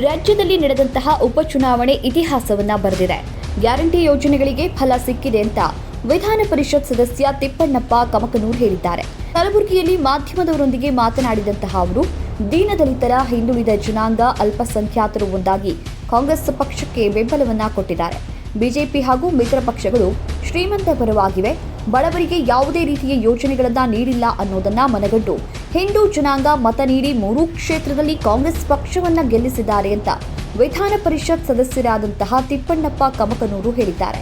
ರಾಜ್ಯದಲ್ಲಿ ನಡೆದಂತಹ ಉಪಚುನಾವಣೆ ಇತಿಹಾಸವನ್ನ ಬರೆದಿದೆ. ಗ್ಯಾರಂಟಿ ಯೋಜನೆಗಳಿಗೆ ಫಲ ಸಿಕ್ಕಿದೆ ಅಂತ ವಿಧಾನ ಪರಿಷತ್ ಸದಸ್ಯ ತಿಪ್ಪಣ್ಣಪ್ಪ ಕಮಕನೂರ್ ಹೇಳಿದ್ದಾರೆ. ಕಲಬುರಗಿಯಲ್ಲಿ ಮಾಧ್ಯಮದವರೊಂದಿಗೆ ಮಾತನಾಡಿದಂತಹ ಅವರು, ದೀನದಲಿತರ ಹಿಂದುಳಿದ ಜನಾಂಗ ಅಲ್ಪಸಂಖ್ಯಾತರು ಒಂದಾಗಿ ಕಾಂಗ್ರೆಸ್ ಪಕ್ಷಕ್ಕೆ ಬೆಂಬಲವನ್ನ ಕೊಟ್ಟಿದ್ದಾರೆ. ಬಿಜೆಪಿ ಹಾಗೂ ಮಿತ್ರ ಪಕ್ಷಗಳು ಶ್ರೀಮಂತ ಪರವಾಗಿವೆ. ಬಡವರಿಗೆ ಯಾವುದೇ ರೀತಿಯ ಯೋಜನೆಗಳನ್ನ ನೀಡಿಲ್ಲ ಅನ್ನೋದನ್ನ ಮನಗಂಡು ಹಿಂದೂ ಜನಾಂಗ ಮತ ನೀಡಿ ಮೂರೂ ಕ್ಷೇತ್ರದಲ್ಲಿ ಕಾಂಗ್ರೆಸ್ ಪಕ್ಷವನ್ನ ಗೆಲ್ಲಿಸಿದ್ದಾರೆ ಅಂತ ವಿಧಾನ ಪರಿಷತ್ ಸದಸ್ಯರಾದಂತಹ ತಿಪ್ಪಣ್ಣಪ್ಪ ಕಮಕನೂರು ಹೇಳಿದ್ದಾರೆ.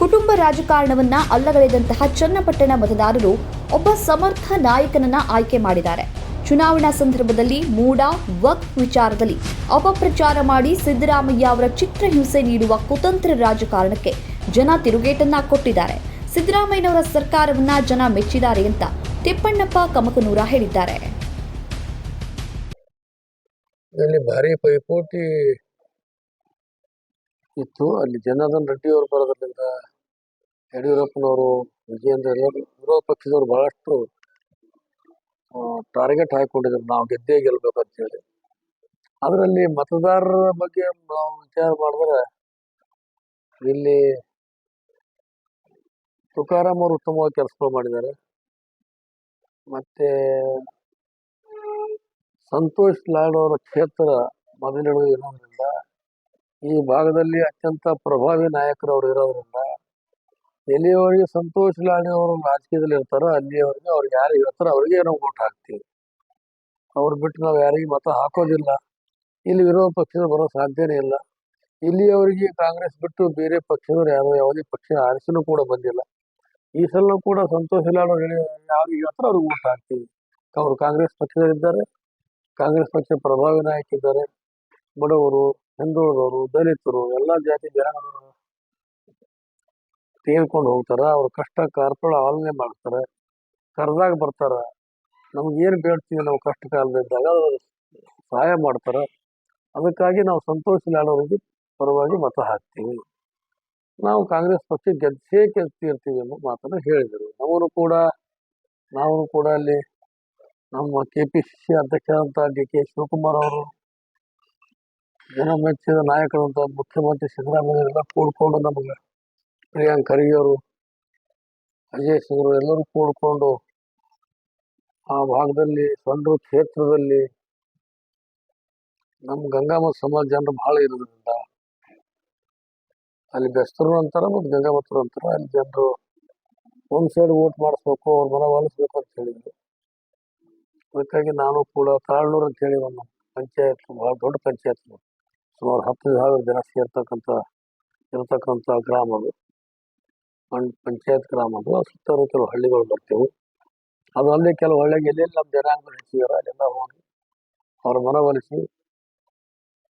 ಕುಟುಂಬ ರಾಜಕಾರಣವನ್ನ ಅಲ್ಲಗಳೆದಂತಹ ಚನ್ನಪಟ್ಟಣ ಮತದಾರರು ಒಬ್ಬ ಸಮರ್ಥ ನಾಯಕನನ್ನ ಆಯ್ಕೆ ಮಾಡಿದ್ದಾರೆ. ಚುನಾವಣಾ ಸಂದರ್ಭದಲ್ಲಿ ಮೂಡ ವಕ್ ವಿಚಾರದಲ್ಲಿ ಅಪಪ್ರಚಾರ ಮಾಡಿ ಸಿದ್ದರಾಮಯ್ಯ ಅವರ ಚಿತ್ರಹಿಂಸೆ ನೀಡುವ ಕುತಂತ್ರ ರಾಜಕಾರಣಕ್ಕೆ ಜನ ತಿರುಗೇಟನ್ನ ಕೊಟ್ಟಿದ್ದಾರೆ. ಸಿದ್ದರಾಮಯ್ಯನವರ ಸರ್ಕಾರವನ್ನ ಜನ ಮೆಚ್ಚಿದ್ದಾರೆ ಅಂತ ತಿಪ್ಪಣ್ಣಪ್ಪ ಕಮಕನೂರ ಹೇಳಿದ್ದಾರೆ. ಇಲ್ಲಿ ಭಾರಿ ಪೈಪೋಟಿ ಇತ್ತು. ಅಲ್ಲಿ ಜನಾರ್ದನ್ ರೆಡ್ಡಿ ಅವರು ಬರೋದ್ರಿಂದ ಯಡಿಯೂರಪ್ಪನವರು, ವಿಜಯೇಂದ್ರ ಎಲ್ಲರೂ ವಿರೋಧ ಪಕ್ಷದವರು ಬಹಳಷ್ಟು ಟಾರ್ಗೆಟ್ ಹಾಕೊಂಡಿದ್ರು. ನಾವು ಗೆದ್ದೇ ಗೆಲ್ಲಬೇಕು ಅಂತ ಹೇಳಿ ಅದರಲ್ಲಿ ಮತದಾರರ ಬಗ್ಗೆ ನಾವು ವಿಚಾರ ಮಾಡಿದ್ರೆ ಇಲ್ಲಿ ತುಕಾರಾಮ್ ಅವರು ಉತ್ತಮವಾಗಿ ಕೆಲಸಗಳು ಮಾಡಿದ್ದಾರೆ. ಮತ್ತೆ ಸಂತೋಷ್ ಲಾಡ್ ಅವರ ಕ್ಷೇತ್ರ ಮೊದಲಿಡುವ ಇರೋದ್ರಿಂದ, ಈ ಭಾಗದಲ್ಲಿ ಅತ್ಯಂತ ಪ್ರಭಾವಿ ನಾಯಕರು ಅವರು ಇರೋದ್ರಿಂದ, ಎಲ್ಲಿಯವರೆಗೆ ಸಂತೋಷ್ ಲಾಡ್ ಅವರು ರಾಜಕೀಯದಲ್ಲಿ ಇರ್ತಾರೋ ಅಲ್ಲಿಯವರೆಗೆ ಅವ್ರಿಗೆ ಯಾರು ಹೇಳ್ತಾರೋ ಅವ್ರಿಗೆ ನಾವು ಓಟ್ ಹಾಕ್ತೀವಿ. ಅವ್ರು ಬಿಟ್ಟು ನಾವು ಯಾರಿಗೆ ಮತ ಹಾಕೋದಿಲ್ಲ. ಇಲ್ಲಿ ವಿರೋಧ ಪಕ್ಷ ಬರೋ ಸಾಧ್ಯನೇ ಇಲ್ಲ. ಇಲ್ಲಿಯವರೆಗೆ ಕಾಂಗ್ರೆಸ್ ಬಿಟ್ಟು ಬೇರೆ ಪಕ್ಷದವ್ರು ಯಾರು, ಯಾವುದೇ ಪಕ್ಷ ಆರಿಸಿನೂ ಕೂಡ ಬಂದಿಲ್ಲ. ಈ ಸಲ ಕೂಡ ಸಂತೋಷ್ ಇಲ್ಲ ಯಾರಿಗೆ ಹೇಳ್ತಾರೋ ಅವ್ರಿಗೆ ಊಟ ಹಾಕ್ತೀವಿ. ಅವರು ಕಾಂಗ್ರೆಸ್ ಪಕ್ಷದಲ್ಲಿದ್ದಾರೆ. ಕಾಂಗ್ರೆಸ್ ಪಕ್ಷ ಪ್ರಭಾವಿ ನಾಯಕಿದ್ದಾರೆ. ಬಡವರು, ಹಿಂದುಳಿದವರು, ದಲಿತರು, ಎಲ್ಲ ಜಾತಿ ಜನರು ತೇಳ್ಕೊಂಡು ಹೋಗ್ತಾರ. ಅವ್ರ ಕಷ್ಟ ಕಾರ್ಪಳ ಆಲನೆ ಮಾಡ್ತಾರೆ. ಕರೆದಾಗ ಬರ್ತಾರ. ನಮ್ಗೆ ಏನು ಬೇಡ್ತೀವಿ ನಾವು ಕಷ್ಟ ಕಾಲದಿದ್ದಾಗ ಸಹಾಯ ಮಾಡ್ತಾರ. ಅದಕ್ಕಾಗಿ ನಾವು ಸಂತೋಷ ಲಾಡೋರಿಗೆ ಪರವಾಗಿ ಮತ ಹಾಕ್ತೀವಿ. ನಾವು ಕಾಂಗ್ರೆಸ್ ಪಕ್ಷ ಗೆದ್ದೇ ಗೆಲ್ತಿರ್ತೀವಿ ಅನ್ನೋ ಮಾತನ್ನು ಹೇಳಿದರು. ಅವರು ಕೂಡ ನಾವು ಕೂಡ ಅಲ್ಲಿ ನಮ್ಮ ಕೆ ಪಿ ಸಿ ಸಿ ಅಧ್ಯಕ್ಷರಾದಂಥ ಡಿ ಕೆ ಶಿವಕುಮಾರ್ ಅವರು ಜನ ಮೆಚ್ಚಿದ ನಾಯಕರಂತ ಮುಖ್ಯಮಂತ್ರಿ ಸಿದ್ದರಾಮಯ್ಯ ಕೂಡ್ಕೊಂಡು ನಮಗೆ ಪ್ರಿಯಾಂಕ್ ಖರ್ಗೆ ಅವರು ಅಜಯ್ ಸಿಂಗ್ರು ಎಲ್ಲರೂ ಕೂಡ್ಕೊಂಡು ಆ ಭಾಗದಲ್ಲಿ, ಸೊಂಡ್ರು ಕ್ಷೇತ್ರದಲ್ಲಿ ನಮ್ಮ ಗಂಗಾಮ ಸಮಾಜ ಜನರು ಬಹಳ ಇರೋದ್ರಿಂದ ಅಲ್ಲಿ ಬೆಸ್ತರು ಅಂತಾರೆ ಮತ್ತು ಗಂಗಾಮತ್ರ ಅಂತಾರೆ. ಅಲ್ಲಿ ಜನರು ಒಂದು ಸೈಡ್ ವೋಟ್ ಮಾಡಿಸ್ಬೇಕು, ಅವ್ರ ಮನ ಅಂತ ಹೇಳಿದ್ರು. ಅದಕ್ಕಾಗಿ ನಾನು ಕೂಡ ತಾಳ್ನೂರು ಅಂತ ಹೇಳಿ ಒಂದು ಪಂಚಾಯತ್, ಭಾಳ ದೊಡ್ಡ ಪಂಚಾಯತ್ ಸುಮಾರು ಹತ್ತು ಸಾವಿರ ಜನ ಸೇರ್ತಕ್ಕಂಥ, ಇರತಕ್ಕಂಥ ಗ್ರಾಮ ಅದು. ಪಂಚಾಯತ್ ಗ್ರಾಮ ಅದು. ಸುತ್ತಲೂ ಕೆಲವು ಹಳ್ಳಿಗಳು ಬರ್ತೇವೆ. ಅದು ಅಲ್ಲಿ ಕೆಲವು ಹಳ್ಳಿಗೆ ಎಲ್ಲೆಲ್ಲಿ ನಮ್ಮ ಜನಾಂಗ ಹೆಚ್ಚಿದಾರ, ಅಲ್ಲೆಲ್ಲ ಹೋಗಿ ಅವ್ರ ಮನವೊಲಿಸಿ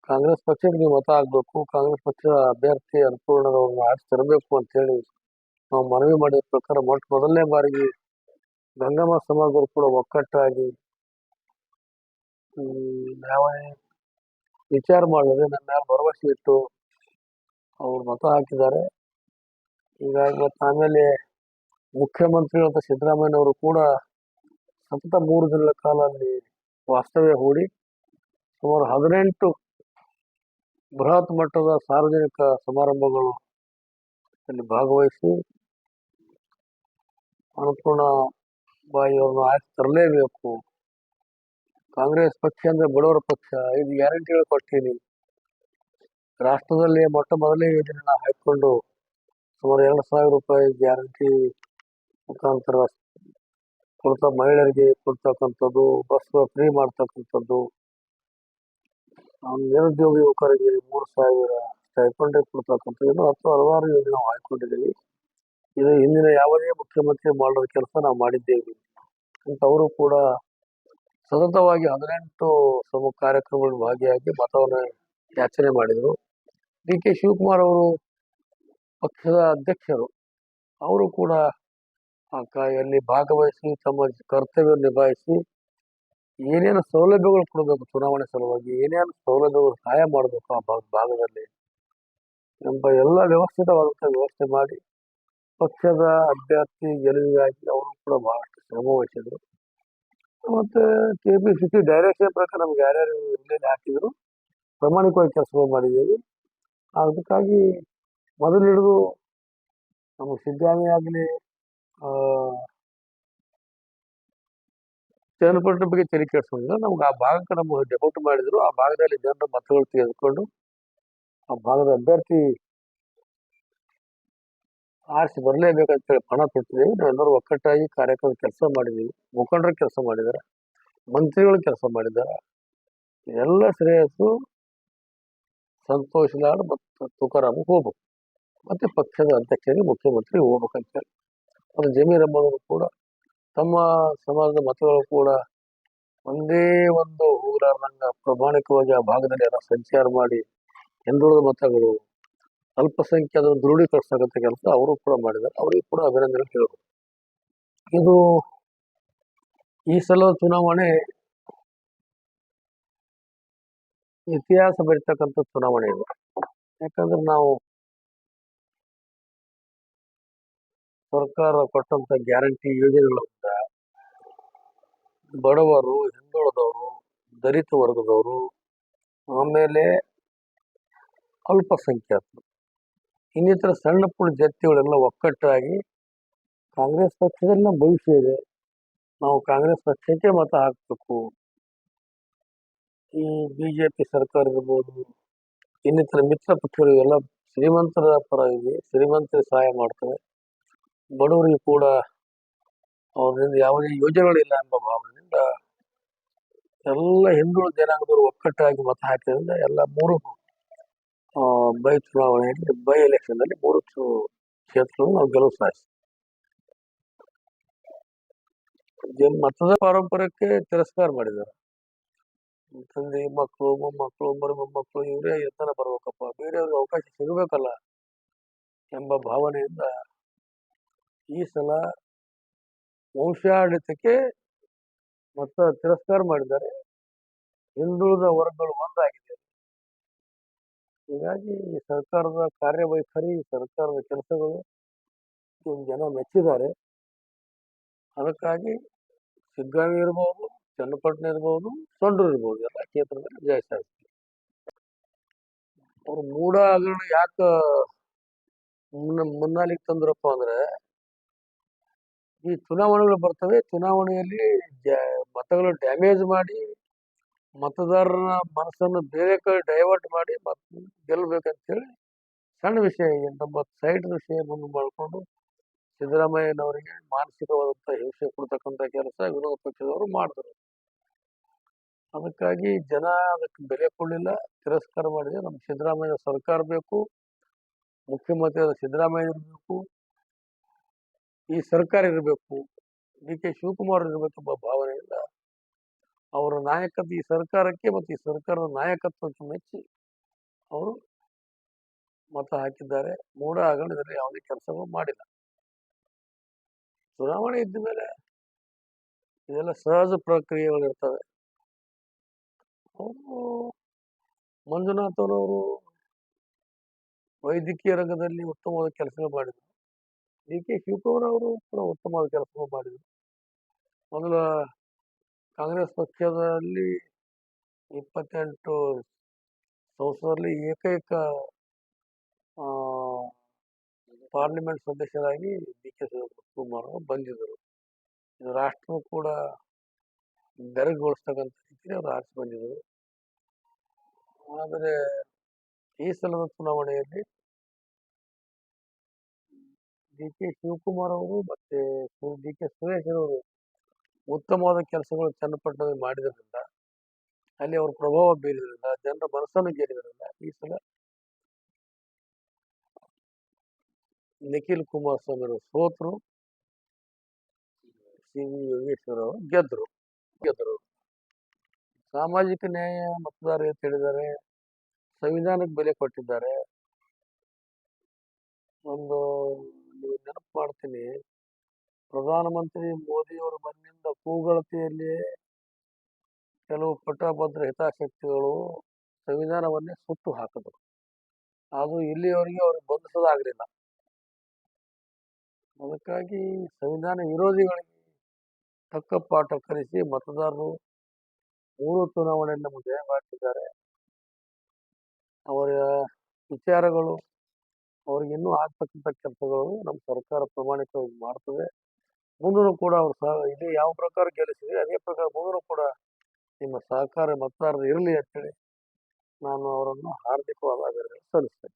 ಕಾಂಗ್ರೆಸ್ ಪಕ್ಷಕ್ಕೆ ನೀವು ಮತ ಆಗಬೇಕು ಕಾಂಗ್ರೆಸ್ ಪಕ್ಷದ ಅಭ್ಯರ್ಥಿ ಅನ್ನಪೂರ್ಣರವ್ರನ್ನ ಆರಿಸಿ ತರಬೇಕು ಅಂತ ಹೇಳಿ ನಾವು ಮನವಿ ಮಾಡಿದ ಪ್ರಕಾರ ಮೊಟ್ಟ ಮೊದಲನೇ ಬಾರಿಗೆ ಗಂಗಮ್ಮ ಸಮಾಜರು ಕೂಡ ಒಕ್ಕಟ್ಟಾಗಿ ವಿಚಾರ ಮಾಡಿದ್ರೆ ನನ್ನ ಮೇಲೆ ಭರವಸೆ ಇಟ್ಟು ಅವ್ರು ಮತ ಹಾಕಿದ್ದಾರೆ. ಹೀಗಾಗಿ ಮತ್ತೆ ಆಮೇಲೆ ಮುಖ್ಯಮಂತ್ರಿಗಳಾದ ಸಿದ್ದರಾಮಯ್ಯನವರು ಕೂಡ ಸತತ ಮೂರು ದಿನಗಳ ಕಾಲ ಅಲ್ಲಿ ವಾಸ್ತವ್ಯ ಹೂಡಿ ಸುಮಾರು ಹದಿನೆಂಟು ಬೃಹತ್ ಮಟ್ಟದ ಸಾರ್ವಜನಿಕ ಸಮಾರಂಭಗಳು ಅಲ್ಲಿ ಭಾಗವಹಿಸಿ ಬಾಯಿ ಅವ್ರನ್ನ ಆಯ್ಕೆ ತರಲೇಬೇಕು. ಕಾಂಗ್ರೆಸ್ ಪಕ್ಷ ಅಂದ್ರೆ ಬಡವರ ಪಕ್ಷ. ಇದು ಗ್ಯಾರಂಟಿ ಕೊಡ್ತೀನಿ. ರಾಷ್ಟ್ರದಲ್ಲಿ ಮೊಟ್ಟ ಮೊದಲನೇ ಯೋಜನೆನ ಹಾಕಿಕೊಂಡು ಸುಮಾರು ಎರಡು ಸಾವಿರ ರೂಪಾಯಿ ಗ್ಯಾರಂಟಿ ಮುಖಾಂತರ ಕೊಡ್ತಾ ಮಹಿಳೆಯರಿಗೆ ಕೊಡ್ತಕ್ಕಂಥದ್ದು, ಬಸ್ ಫ್ರೀ ಮಾಡ್ತಕ್ಕಂಥದ್ದು. ನಿರುದ್ಯೋಗ ಯುವಕರಿಗೆ ಮೂರು ಸಾವಿರ ಸ್ಟೈಫಂಡ್ ಕೊಡ್ತಕ್ಕಂಥದ್ದು ಹತ್ತು ಹಲವಾರು ಯೋಜನೆ ನಾವು ಆಯ್ಕೊಂಡಿದ್ದೀವಿ ಇದು ಹಿಂದಿನ ಯಾವುದೇ ಮುಖ್ಯಮಂತ್ರಿ ಮಾಡೋ ಕೆಲಸ ನಾವು ಮಾಡಿದ್ದೇವೆ ಅಂತ ಅವರು ಕೂಡ ಸತತವಾಗಿ ಹದಿನೆಂಟು ಸಮ ಕಾರ್ಯಕ್ರಮಗಳಲ್ಲಿ ಭಾಗಿಯಾಗಿ ಮತವನ್ನು ಯಾಚನೆ ಮಾಡಿದರು. ಡಿ ಕೆ ಶಿವಕುಮಾರ್ ಅವರು ಪಕ್ಷದ ಅಧ್ಯಕ್ಷರು. ಅವರು ಕೂಡ ಕಾರ್ಯಲ್ಲಿ ಭಾಗವಹಿಸಿ ತಮ್ಮ ಕರ್ತವ್ಯ ನಿಭಾಯಿಸಿ ಏನೇನು ಸೌಲಭ್ಯಗಳು ಕೊಡಬೇಕು ಚುನಾವಣೆ ಸಲುವಾಗಿ? ಏನೇನು ಸೌಲಭ್ಯಗಳು ಸಹಾಯ ಮಾಡಬೇಕು ಆ ಭಾಗ ಭಾಗದಲ್ಲಿ? ಎಂಬ ಎಲ್ಲ ವ್ಯವಸ್ಥಿತವಾದಂಥ ವ್ಯವಸ್ಥೆ ಮಾಡಿ ಪಕ್ಷದ ಅಭ್ಯರ್ಥಿ ಗೆಲುವಿಗಾಗಿ ಅವರು ಕೂಡ ಬಹಳಷ್ಟು ಶ್ರಮ ವಹಿಸಿದ್ರು. ಮತ್ತೆ K P C C direction ಪ್ರಕಾರ ನಮ್ಗೆ ಯಾರ್ಯಾರು ಎಲ್ಲೆಲ್ಲಿ ಹಾಕಿದ್ರು, ಪ್ರಾಮಾಣಿಕವಾಗಿ ಕೆಲಸಗಳು ಮಾಡಿದ್ದೇವೆ. ಅದಕ್ಕಾಗಿ ಮೊದಲು ಹಿಡಿದು ನಮ್ಮ ಸಿದ್ದರಾಮಯ್ಯ ಆಗಲಿ ಚನ್ನಪಟ್ಟಣ ಬಗ್ಗೆ ತಲೆ ಕೆಡಿಸ್ಕೊಂಡಿಲ್ಲ ನಮ್ಗೆ ಆ ಭಾಗಕ್ಕೆ ನಮ್ಮ ಡೆಪೋಟ್ ಮಾಡಿದ್ರು. ಆ ಭಾಗದಲ್ಲಿ ಜನರ ಮತಗಳು ತೆಗೆದುಕೊಂಡು ಆ ಭಾಗದ ಅಭ್ಯರ್ಥಿ ಆರಿಸಿ ಬರಲೇಬೇಕಂತೇಳಿ ಪಣ ಕೊಟ್ಟಿದ್ದೀವಿ ನಾವೆಲ್ಲರೂ ಒಕ್ಕಟ್ಟಾಗಿ ಕಾರ್ಯಕ್ರಮ ಕೆಲಸ ಮಾಡಿದ್ದೀವಿ. ಮುಖಂಡರು ಕೆಲಸ ಮಾಡಿದ್ದಾರೆ. ಮಂತ್ರಿಗಳು ಕೆಲಸ ಮಾಡಿದ್ದಾರೆ. ಎಲ್ಲ ಶ್ರೇಯಸ್ಸು ಸಂತೋಷ್ ಲಾಡ್ ಮತ್ತು ತುಕಾರಾಮ್ ಹೋಗ್ಬೇಕು. ಮತ್ತೆ ಪಕ್ಷದ ಅಧ್ಯಕ್ಷರಿಗೆ ಮುಖ್ಯಮಂತ್ರಿ ಹೋಗ್ಬೇಕಂತೇಳಿ. ಅದು ಜಮೀರ್ ಅಹಮದ್ ಕೂಡ ತಮ್ಮ ಸಮಾಜದ ಮತಗಳು ಕೂಡ ಒಂದೇ ಒಂದು ಊರಾರಂಗ ಪ್ರಾಮಾಣಿಕವಾಗಿ ಆ ಭಾಗದಲ್ಲಿ ಎಲ್ಲ ಸಂಚಾರ ಮಾಡಿ ಹಿಂದುಳಿದ ಮತಗಳು ಅಲ್ಪಸಂಖ್ಯಾತ ದೃಢೀಕರಿಸ್ತಕ್ಕಂಥ ಕೆಲಸ ಅವರು ಕೂಡ ಮಾಡಿದ್ದಾರೆ. ಅವರಿಗೆ ಕೂಡ ಅಭಿನಂದನೆ ಹೇಳಬೇಕು ಇದು ಈ ಸಲದ ಚುನಾವಣೆ ಇತಿಹಾಸ ಬರಿತಕ್ಕಂಥ ಚುನಾವಣೆ ಇದು. ಯಾಕಂದ್ರೆ ನಾವು ಸರ್ಕಾರ ಕೊಟ್ಟಂತ ಗ್ಯಾರಂಟಿ ಯೋಜನೆಗಳಿಂದ ಬಡವರು, ಹಿಂದುಳಿದವರು, ದಲಿತ ವರ್ಗದವರು ಆಮೇಲೆ ಅಲ್ಪಸಂಖ್ಯಾತರು, ಇನ್ನಿತರ ಸಣ್ಣ ಪುಟ್ಟ ಜಾತಿಗಳೆಲ್ಲ ಒಕ್ಕಟ್ಟಾಗಿ ಕಾಂಗ್ರೆಸ್ ಪಕ್ಷದಲ್ಲಿ ನಮ್ಮ ಭವಿಷ್ಯ ಇದೆ. ನಾವು ಕಾಂಗ್ರೆಸ್ ಪಕ್ಷಕ್ಕೆ ಮತ ಹಾಕಬೇಕು. ಈ ಬಿಜೆಪಿ ಸರ್ಕಾರ ಇರ್ಬೋದು, ಇನ್ನಿತರ ಮಿತ್ರ ಪಕ್ಷಗಳು ಎಲ್ಲ ಶ್ರೀಮಂತರ ಪರವಾಗಿ ಶ್ರೀಮಂತರಿಗೆ ಸಹಾಯ ಮಾಡ್ತವೆ. ಬಡವರಿಗೆ ಕೂಡ ಅವರಿಂದ ಯಾವುದೇ ಯೋಜನೆಗಳಿಲ್ಲ ಎಂಬ ಭಾವನೆಯಿಂದ ಎಲ್ಲ ಹಿಂದುಳಿದ ಜನಾಂಗದವರು ಒಕ್ಕಟ್ಟಾಗಿ ಮತ ಹಾಕಿದ್ರಿಂದ ಎಲ್ಲ ಮೂರು ಬೈ ಚುನಾವಣೆಯಲ್ಲಿ ಬೈ ಎಲೆಕ್ಷನ್ ಅಲ್ಲಿ ಮೂರು ಕ್ಷೇತ್ರಗಳು ನಾವು ಗೆಲುವು ಸಾಧಿಸಿ ಜನ್ ಮತದ ಪಾರಂಪರ್ಯಕ್ಕೆ ತಿರಸ್ಕಾರ ಮಾಡಿದ್ದಾರೆ. ತಂದೆ, ಮಕ್ಕಳು, ಮೊಮ್ಮಕ್ಕಳು ಮರು ಮೊಮ್ಮಕ್ಕಳು, ಇವರೇ ಎತ್ತನ ಬರ್ಬೇಕಪ್ಪ. ಬೇರೆಯವ್ರಿಗೆ ಅವಕಾಶ ಸಿಗಬೇಕಲ್ಲ ಎಂಬ ಭಾವನೆಯಿಂದ ಈ ಸಲ ವಂಶಾಡಳಿತಕ್ಕೆ ಮತ್ತು ತಿರಸ್ಕಾರ ಮಾಡಿದ್ದಾರೆ. ಹಿಂದುಳಿದ ವರ್ಗಗಳು ಒಂದಾಗಿದೆ. ಹೀಗಾಗಿ ಈ ಸರ್ಕಾರದ ಕಾರ್ಯವೈಖರಿ ಸರ್ಕಾರದ ಕೆಲಸಗಳು ಜನ ಮೆಚ್ಚಿದ್ದಾರೆ. ಅದಕ್ಕಾಗಿ ಸಿಗ್ಗಾವಿ ಇರ್ಬೋದು, ಚನ್ನಪಟ್ಟಣ ಇರ್ಬೋದು, ಸೊಂಡ್ರು ಇರ್ಬೋದು, ಎಲ್ಲ ಕ್ಷೇತ್ರದಲ್ಲಿ ಜಯ ಸಾಧಿಸ್ತಾರೆ. ಅವ್ರು ಮೂಢ ಹಗರಣ ಯಾಕ ಮುನ್ನ, ಮುನ್ನಾಲಿಗೆ ತಂದ್ರಪ್ಪ ಅಂದ್ರೆ ಈ ಚುನಾವಣೆಗಳು ಬರ್ತವೆ. ಚುನಾವಣೆಯಲ್ಲಿ ಮತಗಳು ಡ್ಯಾಮೇಜ್ ಮಾಡಿ ಮತದಾರರ ಮನಸ್ಸನ್ನು ಬೇರೆ ಕಡೆ ಡೈವರ್ಟ್ ಮಾಡಿ ಮತ್ ಗೆಲ್ಲಬೇಕಂತೇಳಿ ಸಣ್ಣ ವಿಷಯ ನಮ್ಮ ಸೈಡ್ ವಿಷಯ ಮುಂದೆ ಮಾಡಿಕೊಂಡು ಸಿದ್ದರಾಮಯ್ಯನವರಿಗೆ ಮಾನಸಿಕವಾದಂಥ ಹಿಂಸೆ ಕೊಡ್ತಕ್ಕಂಥ ಕೆಲಸ ವಿರೋಧ ಪಕ್ಷದವರು ಮಾಡಿದ್ರು. ಅದಕ್ಕಾಗಿ ಜನ ಅದಕ್ಕೆ ಬೆಲೆ ಕೊಡಲಿಲ್ಲ. ತಿರಸ್ಕಾರ ಮಾಡಿದೆ. ನಮ್ಮ ಸಿದ್ದರಾಮಯ್ಯ ಸರ್ಕಾರ ಬೇಕು. ಮುಖ್ಯಮಂತ್ರಿ ಸಿದ್ದರಾಮಯ್ಯ ಇರಬೇಕು. ಈ ಸರ್ಕಾರ ಇರಬೇಕು, ಡಿ. ಕೆ. ಶಿವಕುಮಾರ್ ಇರಬೇಕೆಂಬ ಭಾವನೆಯಿಂದ ಅವರ ನಾಯಕತ್ವ ಈ ಸರ್ಕಾರಕ್ಕೆ ಮತ್ತು ಈ ಸರ್ಕಾರದ ನಾಯಕತ್ವಕ್ಕೆ ಮೆಚ್ಚಿ ಅವರು ಮತ ಹಾಕಿದ್ದಾರೆ. ಮೂಡ ಹಗರಣದಲ್ಲಿ ಯಾವುದೇ ಕೆಲಸವೂ ಮಾಡಿಲ್ಲ. ಚುನಾವಣೆ ಇದ್ದ ಮೇಲೆ ಇದೆಲ್ಲ ಸಹಜ ಪ್ರಕ್ರಿಯೆಗಳಿರ್ತವೆ ಅವರು ಮಂಜುನಾಥ್ ಅವರು ವೈದ್ಯಕೀಯ ರಂಗದಲ್ಲಿ ಉತ್ತಮವಾದ ಕೆಲಸಗಳು ಮಾಡಿದರು. ಡಿ ಕೆ ಶಿವಕುಮಾರ್ ಅವರು ಕೂಡ ಉತ್ತಮವಾದ ಕೆಲಸ ಮಾಡಿದರು. ಮೊದಲ ಕಾಂಗ್ರೆಸ್ ಪಕ್ಷದಲ್ಲಿ ಇಪ್ಪತ್ತೆಂಟು ಸಂಸದರಲ್ಲಿ ಏಕೈಕ ಪಾರ್ಲಿಮೆಂಟ್ ಸದಸ್ಯರಾಗಿ ಡಿ ಕೆ ಶಿವಕುಮಾರ್ ಅವರು ಬಂದಿದ್ದರು. ಇದು ರಾಷ್ಟ್ರ ಕೂಡ ಬೆರಗುಗೊಳಿಸ್ತಕ್ಕಂಥ ರೀತಿಯಲ್ಲಿ ಅವರು ಆರಿಸಿ ಬಂದಿದ್ದರು. ಆದರೆ ಈ ಸಲದ ಚುನಾವಣೆಯಲ್ಲಿ ಡಿ ಕೆ ಶಿವಕುಮಾರ್ ಅವರು ಮತ್ತೆ ಡಿ ಕೆ ಸುರೇಶ್ ಅವರು ಉತ್ತಮವಾದ ಕೆಲಸಗಳು ಚನ್ನಪಟ್ಟಣದಲ್ಲಿ ಮಾಡಿದ್ರಿಂದ, ಅಲ್ಲಿ ಅವ್ರ ಪ್ರಭಾವ ಬೀರಿದ್ರಿಂದ, ಜನರ ಮನಸ್ಸನ್ನು ಗೆಲ್ಲಿದ್ರಿಂದ ಈ ಸಲ ನಿಖಿಲ್ ಕುಮಾರಸ್ವಾಮಿ ಅವರು ಸೋತರು. ಸಿ ವಿ ಯೋಗೇಶ್ವರ ಅವರು ಗೆದ್ರು. ಗೆದ್ರು. ಸಾಮಾಜಿಕ ನ್ಯಾಯ ಮತದಾರ ಅಂತ ಹೇಳಿದ್ದಾರೆ? ಸಂವಿಧಾನಕ್ಕೆ ಬೆಲೆ ಕೊಟ್ಟಿದ್ದಾರೆ. ಒಂದು ನೆನಪು ಮಾಡ್ತೀನಿ ಪ್ರಧಾನಮಂತ್ರಿ ಮೋದಿಯವರು ಬಂದಿಂದ ಕೂಗಳತೆಯಲ್ಲಿ ಕೆಲವು ಪಟ್ಟಭದ್ರ ಹಿತಾಸಕ್ತಿಗಳು ಸಂವಿಧಾನವನ್ನೇ ಸುಟ್ಟು ಹಾಕಿದ್ರು. ಅದು ಇಲ್ಲಿಯವರೆಗೆ ಅವ್ರಿಗೆ ಬಂಧಿಸೋದಾಗಲಿಲ್ಲ. ಅದಕ್ಕಾಗಿ ಸಂವಿಧಾನ ವಿರೋಧಿಗಳಿಗೆ ತಕ್ಕ ಪಾಠ ಕಲಿಸಿ ಮತದಾರರು ಮೂರು ಚುನಾವಣೆಯಲ್ಲಿ ನಮಗೆ ಜಯ ಮಾಡ್ತಿದ್ದಾರೆ ಅವರ ವಿಚಾರಗಳು ಅವ್ರಿಗೆ ಇನ್ನೂ ಆಗ್ತಕ್ಕಂಥ ಕೆಲಸಗಳು ನಮ್ಮ ಸರ್ಕಾರ ಪ್ರಾಮಾಣಿಕವಾಗಿ ಮಾಡ್ತದೆ. ಮುಂದೂ ಕೂಡ ಅವ್ರು ಸಹ ಇದೇ ಯಾವ ಪ್ರಕಾರ ಗೆಲ್ಲಿಸಿದ್ರೆ ಅದೇ ಪ್ರಕಾರ ಮುಂದೂ ಕೂಡ ನಿಮ್ಮ ಸಹಕಾರ ಮತದಾರರು ಇರಲಿ ಅಂತೇಳಿ ನಾನು ಅವರನ್ನು ಹಾರ್ದಿಕವಾದ ಸಲ್ಲಿಸ್ತೇನೆ.